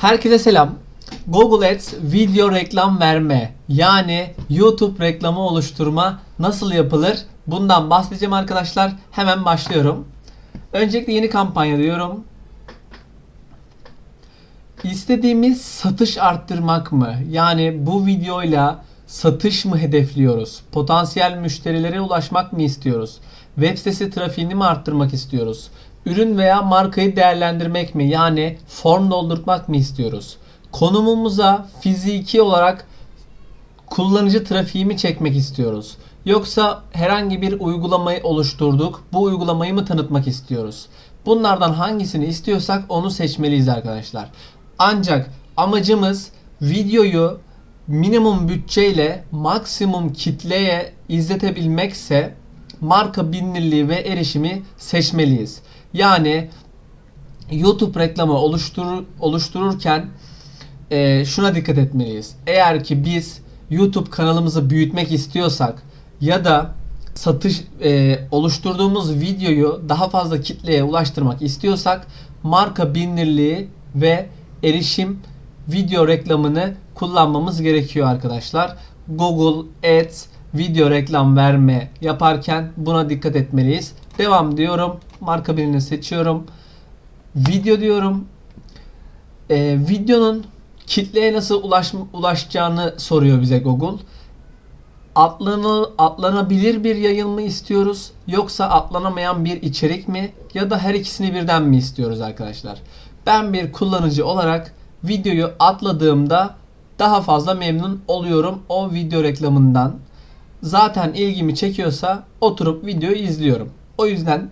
Herkese selam. Google Ads video reklam verme yani YouTube reklamı oluşturma nasıl yapılır? Bundan bahsedeceğim arkadaşlar. Hemen başlıyorum. Öncelikle yeni kampanya diyorum. İstediğimiz satış arttırmak mı? Yani bu videoyla satış mı hedefliyoruz? Potansiyel müşterilere ulaşmak mı istiyoruz? Web sitesi trafiğini mi arttırmak istiyoruz? Ürün veya markayı değerlendirmek mi? Yani form doldurmak mı istiyoruz? Konumumuza fiziki olarak kullanıcı trafiği mi çekmek istiyoruz? Yoksa herhangi bir uygulamayı oluşturduk. Bu uygulamayı mı tanıtmak istiyoruz? Bunlardan hangisini istiyorsak onu seçmeliyiz arkadaşlar. Ancak amacımız videoyu minimum bütçeyle maksimum kitleye izletebilmekse marka bilinirliği ve erişimi seçmeliyiz. Yani YouTube reklamı oluşturur, oluştururken e, şuna dikkat etmeliyiz. Eğer ki biz YouTube kanalımızı büyütmek istiyorsak ya da satış e, oluşturduğumuz videoyu daha fazla kitleye ulaştırmak istiyorsak marka bilinirliği ve erişim video reklamını kullanmamız gerekiyor arkadaşlar. Google Ads video reklam verme yaparken buna dikkat etmeliyiz. Devam diyorum. Marka birini seçiyorum. Video diyorum. Ee, videonun kitleye nasıl ulaş, ulaşacağını soruyor bize Google. Atlanı, atlanabilir bir yayın mı istiyoruz yoksa atlanamayan bir içerik mi ya da her ikisini birden mi istiyoruz arkadaşlar? Ben bir kullanıcı olarak videoyu atladığımda daha fazla memnun oluyorum o video reklamından. Zaten ilgimi çekiyorsa oturup videoyu izliyorum. O yüzden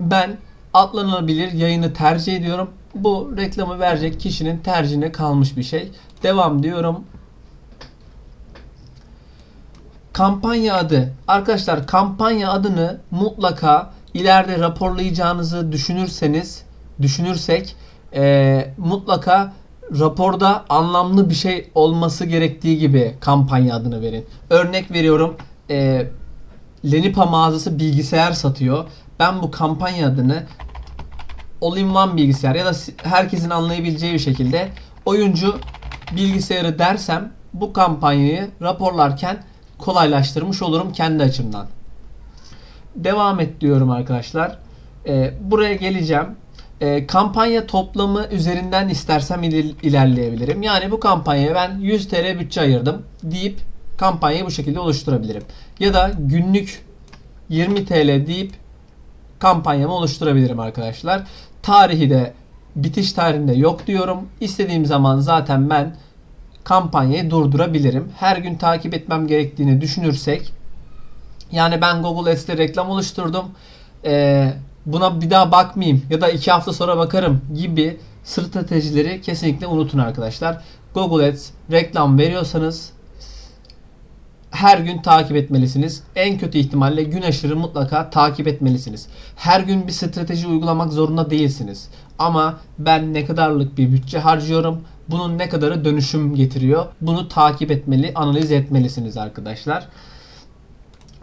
ben atlanabilir yayını tercih ediyorum. Bu reklamı verecek kişinin tercihine kalmış bir şey. Devam diyorum. Kampanya adı. Arkadaşlar kampanya adını mutlaka ileride raporlayacağınızı düşünürseniz, düşünürsek e, mutlaka raporda anlamlı bir şey olması gerektiği gibi kampanya adını verin. Örnek veriyorum. E, Lenipa mağazası bilgisayar satıyor. Ben bu kampanya adını all-in-one bilgisayar ya da herkesin anlayabileceği bir şekilde oyuncu bilgisayarı dersem bu kampanyayı raporlarken kolaylaştırmış olurum kendi açımdan. Devam et diyorum arkadaşlar. Ee, buraya geleceğim. Ee, kampanya toplamı üzerinden istersem iler- ilerleyebilirim. Yani bu kampanyaya ben 100 TL bütçe ayırdım deyip kampanyayı bu şekilde oluşturabilirim. Ya da günlük 20 TL deyip kampanyamı oluşturabilirim arkadaşlar. Tarihi de bitiş tarihinde yok diyorum. İstediğim zaman zaten ben kampanyayı durdurabilirim. Her gün takip etmem gerektiğini düşünürsek yani ben Google Ads'te reklam oluşturdum. Ee, buna bir daha bakmayayım ya da iki hafta sonra bakarım gibi stratejileri kesinlikle unutun arkadaşlar. Google Ads reklam veriyorsanız her gün takip etmelisiniz. En kötü ihtimalle gün aşırı mutlaka takip etmelisiniz. Her gün bir strateji uygulamak zorunda değilsiniz. Ama ben ne kadarlık bir bütçe harcıyorum, bunun ne kadarı dönüşüm getiriyor, bunu takip etmeli, analiz etmelisiniz arkadaşlar.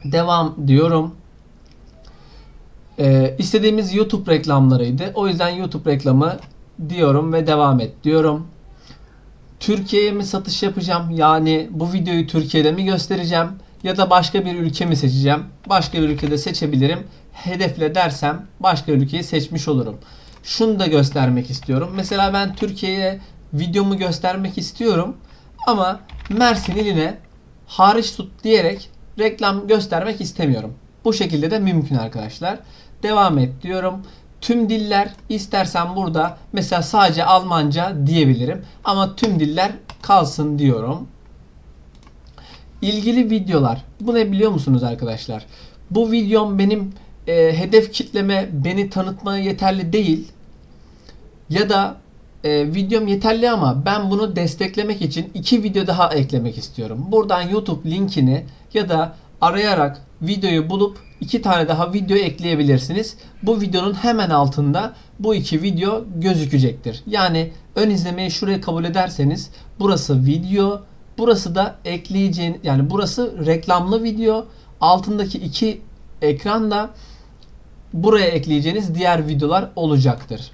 Devam diyorum. Ee, istediğimiz YouTube reklamlarıydı. O yüzden YouTube reklamı diyorum ve devam et diyorum. Türkiye'ye mi satış yapacağım? Yani bu videoyu Türkiye'de mi göstereceğim? Ya da başka bir ülke mi seçeceğim? Başka bir ülkede seçebilirim. Hedefle dersem başka ülkeyi seçmiş olurum. Şunu da göstermek istiyorum. Mesela ben Türkiye'ye videomu göstermek istiyorum. Ama Mersin iline hariç tut diyerek reklam göstermek istemiyorum. Bu şekilde de mümkün arkadaşlar. Devam et diyorum. Tüm diller istersen burada mesela sadece Almanca diyebilirim. Ama tüm diller kalsın diyorum. İlgili videolar. Bu ne biliyor musunuz arkadaşlar? Bu videom benim e, hedef kitleme beni tanıtmaya yeterli değil. Ya da e, videom yeterli ama ben bunu desteklemek için iki video daha eklemek istiyorum. Buradan YouTube linkini ya da arayarak videoyu bulup iki tane daha video ekleyebilirsiniz. Bu videonun hemen altında bu iki video gözükecektir. Yani ön izlemeyi şuraya kabul ederseniz burası video, burası da ekleyeceğin yani burası reklamlı video. Altındaki iki ekranda buraya ekleyeceğiniz diğer videolar olacaktır.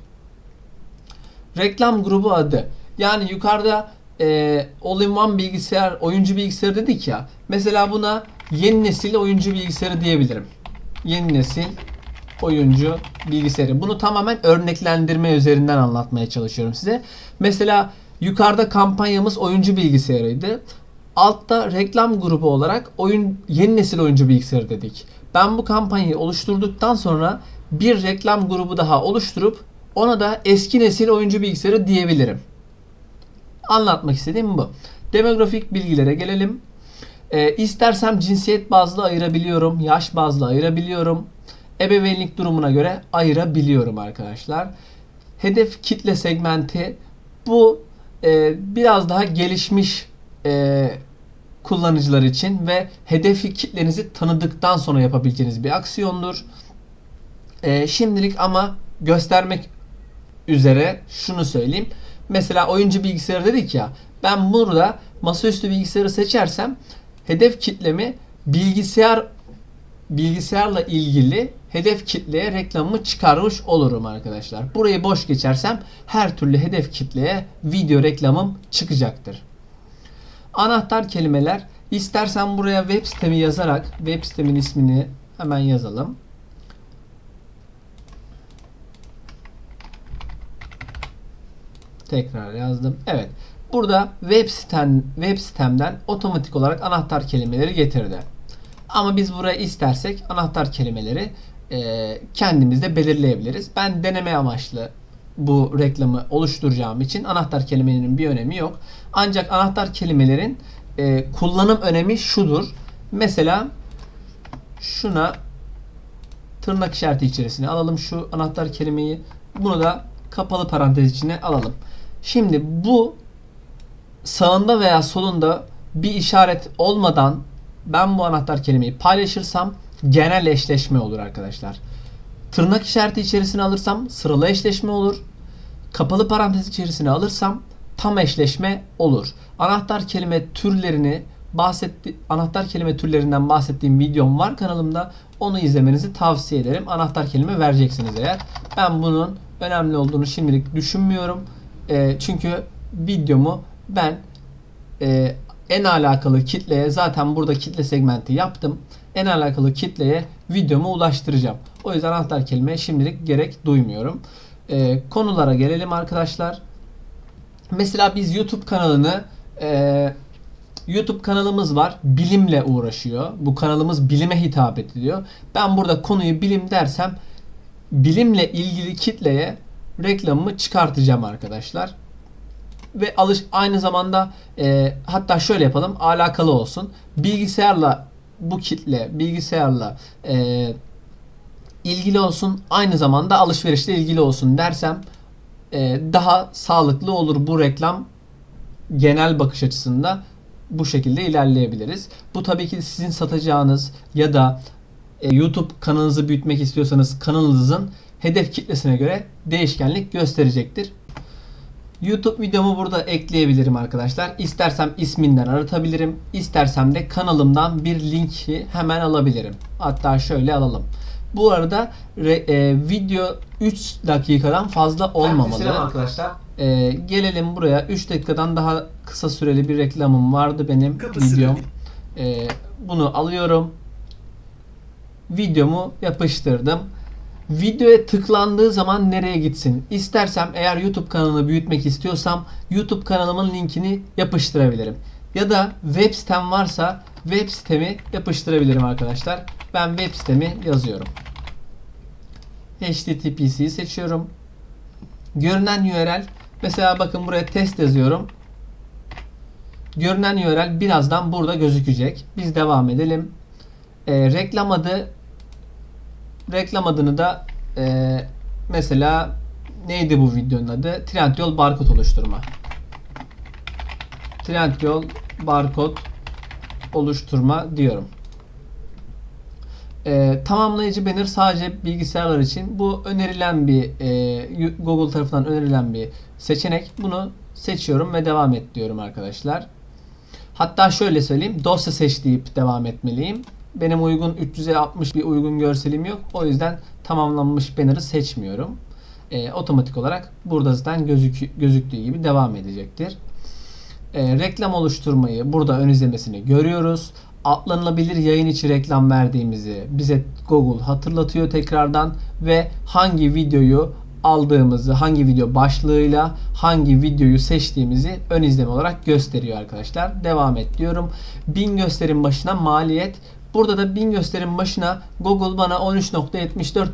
Reklam grubu adı. Yani yukarıda e, all-in-one bilgisayar, oyuncu bilgisayarı dedik ya. Mesela buna yeni nesil oyuncu bilgisayarı diyebilirim. Yeni nesil oyuncu bilgisayarı. Bunu tamamen örneklendirme üzerinden anlatmaya çalışıyorum size. Mesela yukarıda kampanyamız oyuncu bilgisayarıydı. Altta reklam grubu olarak oyun yeni nesil oyuncu bilgisayarı dedik. Ben bu kampanyayı oluşturduktan sonra bir reklam grubu daha oluşturup ona da eski nesil oyuncu bilgisayarı diyebilirim. Anlatmak istediğim bu. Demografik bilgilere gelelim. Ee, istersem cinsiyet bazlı ayırabiliyorum, yaş bazlı ayırabiliyorum. Ebeveynlik durumuna göre ayırabiliyorum arkadaşlar. Hedef kitle segmenti bu e, biraz daha gelişmiş e, kullanıcılar için ve hedefi kitlenizi tanıdıktan sonra yapabileceğiniz bir aksiyondur. E, şimdilik ama göstermek üzere şunu söyleyeyim. Mesela oyuncu bilgisayarı dedik ya. Ben burada masaüstü bilgisayarı seçersem hedef kitlemi bilgisayar bilgisayarla ilgili hedef kitleye reklamımı çıkarmış olurum arkadaşlar. Burayı boş geçersem her türlü hedef kitleye video reklamım çıkacaktır. Anahtar kelimeler istersen buraya web sitemi yazarak web sitemin ismini hemen yazalım. Tekrar yazdım. Evet. Burada web sitem web sitemden otomatik olarak anahtar kelimeleri getirdi. Ama biz buraya istersek anahtar kelimeleri e, kendimiz de belirleyebiliriz. Ben deneme amaçlı bu reklamı oluşturacağım için anahtar kelimelerinin bir önemi yok. Ancak anahtar kelimelerin e, kullanım önemi şudur. Mesela şuna tırnak işareti içerisine alalım şu anahtar kelimeyi. Bunu da kapalı parantez içine alalım. Şimdi bu sağında veya solunda bir işaret olmadan ben bu anahtar kelimeyi paylaşırsam genel eşleşme olur arkadaşlar. Tırnak işareti içerisine alırsam sıralı eşleşme olur. Kapalı parantez içerisine alırsam tam eşleşme olur. Anahtar kelime türlerini bahsetti anahtar kelime türlerinden bahsettiğim videom var kanalımda. Onu izlemenizi tavsiye ederim. Anahtar kelime vereceksiniz eğer. Ben bunun önemli olduğunu şimdilik düşünmüyorum. E, çünkü videomu ben e, en alakalı kitleye zaten burada kitle segmenti yaptım. En alakalı kitleye videomu ulaştıracağım. O yüzden anahtar kelimeye şimdilik gerek duymuyorum. E, konulara gelelim arkadaşlar. Mesela biz YouTube kanalını e, YouTube kanalımız var. Bilimle uğraşıyor. Bu kanalımız bilime hitap ediyor. Ben burada konuyu bilim dersem bilimle ilgili kitleye reklamımı çıkartacağım arkadaşlar. Ve alış aynı zamanda e, hatta şöyle yapalım alakalı olsun. Bilgisayarla bu kitle bilgisayarla e, ilgili olsun aynı zamanda alışverişle ilgili olsun dersem e, daha sağlıklı olur bu reklam genel bakış açısında bu şekilde ilerleyebiliriz. Bu tabii ki sizin satacağınız ya da e, YouTube kanalınızı büyütmek istiyorsanız kanalınızın hedef kitlesine göre değişkenlik gösterecektir. YouTube videomu burada ekleyebilirim arkadaşlar. İstersem isminden aratabilirim. İstersem de kanalımdan bir linki hemen alabilirim. Hatta şöyle alalım. Bu arada re, e, video 3 dakikadan fazla olmamalı. arkadaşlar. E, gelelim buraya. 3 dakikadan daha kısa süreli bir reklamım vardı benim Kapı videom. E, bunu alıyorum. Videomu yapıştırdım. Videoya tıklandığı zaman nereye gitsin? İstersem eğer YouTube kanalını büyütmek istiyorsam YouTube kanalımın linkini yapıştırabilirim. Ya da web sitem varsa web sitemi yapıştırabilirim arkadaşlar. Ben web sitemi yazıyorum. HTTPS'yi seçiyorum. Görünen URL mesela bakın buraya test yazıyorum. Görünen URL birazdan burada gözükecek. Biz devam edelim. Ee, reklam adı reklam adını da e, mesela neydi bu videonun adı? Trendyol barkod oluşturma. Trendyol barkod oluşturma diyorum. E, tamamlayıcı banner sadece bilgisayarlar için. Bu önerilen bir e, Google tarafından önerilen bir seçenek. Bunu seçiyorum ve devam et diyorum arkadaşlar. Hatta şöyle söyleyeyim. Dosya seç deyip devam etmeliyim. Benim uygun 360 bir uygun görselim yok. O yüzden tamamlanmış banner'ı seçmiyorum. e, otomatik olarak burada zaten gözük, gözüktüğü gibi devam edecektir. E, reklam oluşturmayı burada ön izlemesini görüyoruz. Atlanılabilir yayın içi reklam verdiğimizi bize Google hatırlatıyor tekrardan ve hangi videoyu aldığımızı, hangi video başlığıyla hangi videoyu seçtiğimizi ön izleme olarak gösteriyor arkadaşlar. Devam et diyorum. 1000 gösterim başına maliyet. Burada da 1000 gösterim başına Google bana 13.74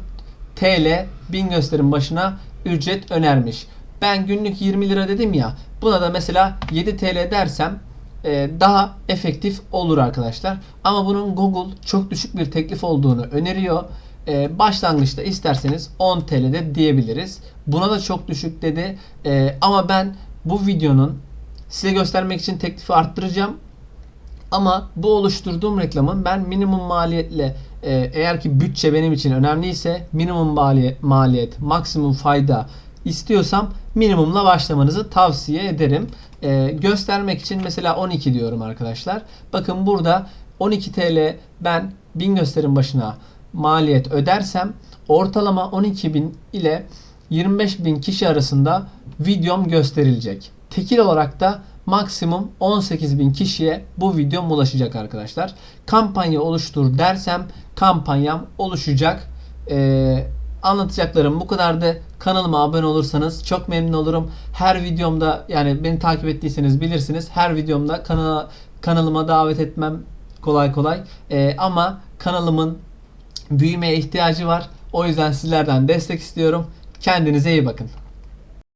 TL 1000 gösterim başına ücret önermiş. Ben günlük 20 lira dedim ya. Buna da mesela 7 TL dersem e, daha efektif olur arkadaşlar. Ama bunun Google çok düşük bir teklif olduğunu öneriyor. E, başlangıçta isterseniz 10 TL'de diyebiliriz. Buna da çok düşük dedi. E, ama ben bu videonun size göstermek için teklifi arttıracağım. Ama bu oluşturduğum reklamın ben minimum maliyetle e, eğer ki bütçe benim için önemliyse minimum maliyet, maliyet maksimum fayda istiyorsam minimumla başlamanızı tavsiye ederim. E, göstermek için mesela 12 diyorum arkadaşlar. Bakın burada 12 TL ben 1000 gösterim başına maliyet ödersem ortalama 12.000 ile 25.000 kişi arasında videom gösterilecek. Tekil olarak da maksimum 18.000 kişiye bu videom ulaşacak arkadaşlar. Kampanya oluştur dersem kampanyam oluşacak. Ee, anlatacaklarım bu kadardı. Kanalıma abone olursanız çok memnun olurum. Her videomda yani beni takip ettiyseniz bilirsiniz. Her videomda kanala, kanalıma davet etmem kolay kolay. Ee, ama kanalımın büyümeye ihtiyacı var. O yüzden sizlerden destek istiyorum. Kendinize iyi bakın.